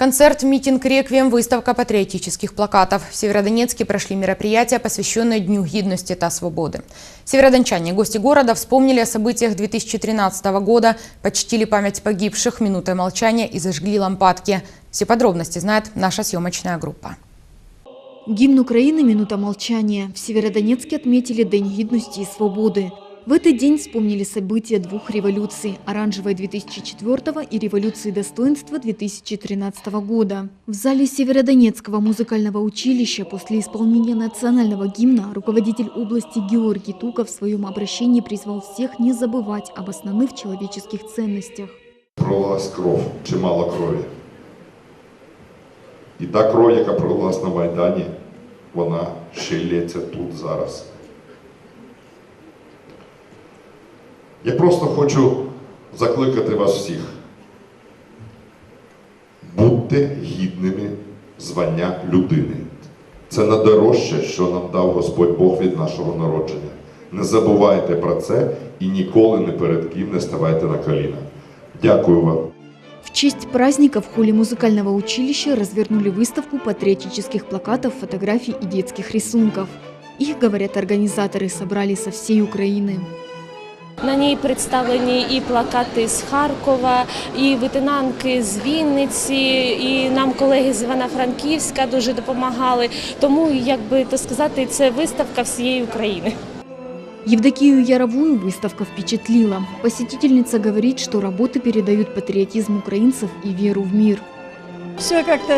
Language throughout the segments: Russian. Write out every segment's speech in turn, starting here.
Концерт, митинг, реквием, выставка патриотических плакатов. В Северодонецке прошли мероприятия, посвященные Дню гидности та свободы. Северодончане, гости города, вспомнили о событиях 2013 года, почтили память погибших минутой молчания и зажгли лампадки. Все подробности знает наша съемочная группа. Гимн Украины «Минута молчания». В Северодонецке отметили День гидности и свободы. В этот день вспомнили события двух революций – оранжевой 2004 и революции достоинства 2013 года. В зале Северодонецкого музыкального училища после исполнения национального гимна руководитель области Георгий Тука в своем обращении призвал всех не забывать об основных человеческих ценностях. пролилась кров, чимало крові. І та кров, яка пролилась на Майдані, вона ще й лється тут зараз. Я просто хочу закликати вас всіх. Будьте гідними звання людини. Це найдорожче, що нам дав Господь Бог від нашого народження. Не забувайте про це і ніколи не перед ким не ставайте на коліна. Дякую вам. В честь праздника в холле музыкального училища развернули выставку патриотических плакатов, фотографий и детских рисунков. Их, говорят организаторы, собрали со всей Украины. На ній представлені і плакати з Харкова, і витинанки з Вінниці, і нам колеги з Івано-Франківська дуже допомагали. Тому, як би то сказати, це виставка всієї України. Евдокию Яровую выставка впечатлила. Посетительница говорит, что работы передают патриотизм украинцев и веру в мир. Все как-то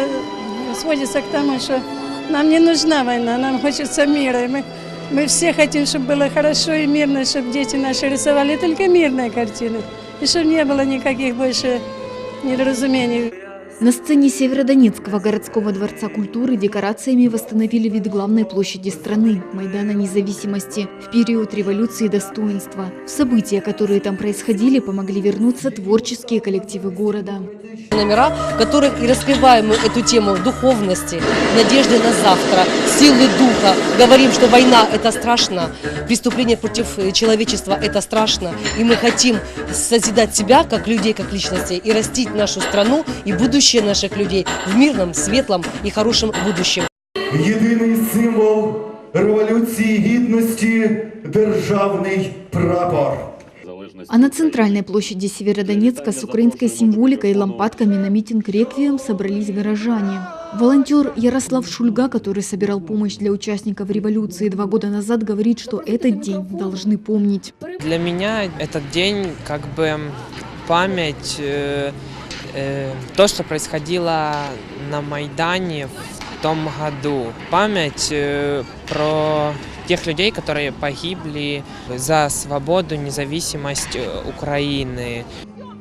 сводится к тому, что нам не нужна война, нам хочется мира. И мы, мы все хотим, чтобы было хорошо и мирно, чтобы дети наши рисовали только мирные картины. И чтобы не было никаких больше недоразумений. На сцене Северодонецкого городского дворца культуры декорациями восстановили вид главной площади страны – Майдана независимости в период революции достоинства. В события, которые там происходили, помогли вернуться творческие коллективы города. номера, в которых и раскрываем эту тему духовности, надежды на завтра, силы духа. Говорим, что война – это страшно, преступление против э, человечества – это страшно. И мы хотим созидать себя, как людей, как личностей, и растить нашу страну и будущее наших людей в мирном, светлом и хорошем будущем. Єдиний символ революції гідності державний прапор. А на центральной площади Северодонецка с украинской символикой и лампадками на митинг «Реквием» собрались горожане. Волонтер Ярослав Шульга, который собирал помощь для участников революции два года назад, говорит, что этот день должны помнить. Для меня этот день как бы память, э, э, то, что происходило на Майдане в том году. Память э, про тех людей, которые погибли за свободу, независимость э, Украины.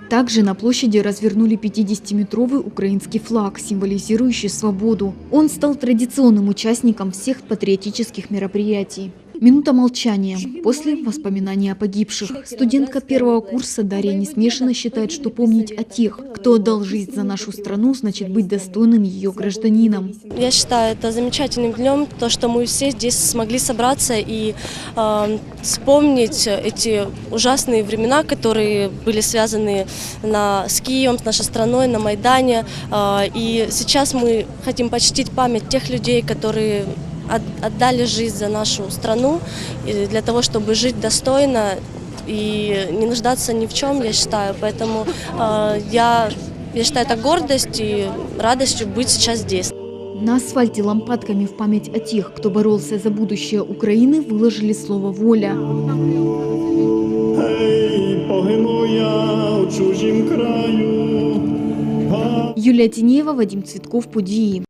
Также на площади развернули 50-метровый украинский флаг, символизирующий свободу. Он стал традиционным участником всех патриотических мероприятий. Минута молчания после воспоминаний о погибших. Студентка первого курса Дарья Несмешина считает, что помнить о тех, кто отдал жизнь за нашу страну, значит быть достойным ее гражданином. Я считаю это замечательным днем, то, что мы все здесь смогли собраться и э, вспомнить эти ужасные времена, которые были связаны на, с Киевом, с нашей страной, на Майдане. Э, и сейчас мы хотим почтить память тех людей, которые от- отдали жизнь за нашу страну, для того, чтобы жить достойно и не нуждаться ни в чем, я считаю. Поэтому э, я, я считаю это гордость и радостью быть сейчас здесь. На асфальте лампадками в память о тех, кто боролся за будущее Украины, выложили слово «воля». Юлия Тинеева, Вадим Цветков, Подии.